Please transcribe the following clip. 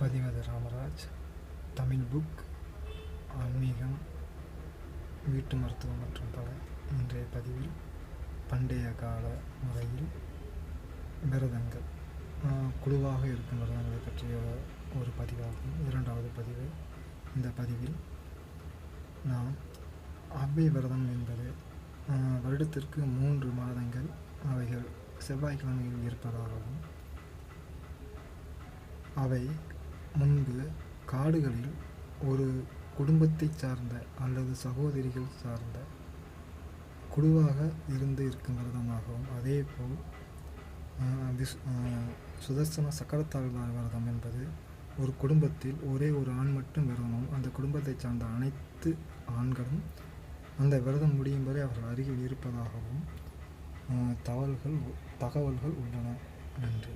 பதிவது Ramaraj Tamil book ஆன்மீகம் வீட்டு மருத்துவம் மற்றும் பல. இன்றைய பதிவில் பண்டைய கால முறையில் விரதங்கள். குழுவாக இருக்கும் விரதங்களை பற்றிய ஒரு பதிவாகும். இரண்டாவது பதிவு. இந்த பதிவில் நாம் அவ்வை விரதம் என்பது வருடத்திற்கு மூன்று மாதங்கள் அவைகள் செவ்வாய்க்கிழமையில் இருப்பதாகவும் அவை முன்பு காடுகளில் ஒரு குடும்பத்தைச் சார்ந்த அல்லது சகோதரிகள் சார்ந்த குழுவாக இருந்து இருக்கும் விரதமாகவும் அதேபோல் விஸ் சுதர்சன சக்கரத்தாழ்வார் விரதம் என்பது ஒரு குடும்பத்தில் ஒரே ஒரு ஆண் மட்டும் விரதமும் அந்த குடும்பத்தைச் சார்ந்த அனைத்து ஆண்களும் அந்த விரதம் முடியும் வரை அவர்கள் அருகில் இருப்பதாகவும் தகவல்கள் தகவல்கள் உள்ளன. நன்றி.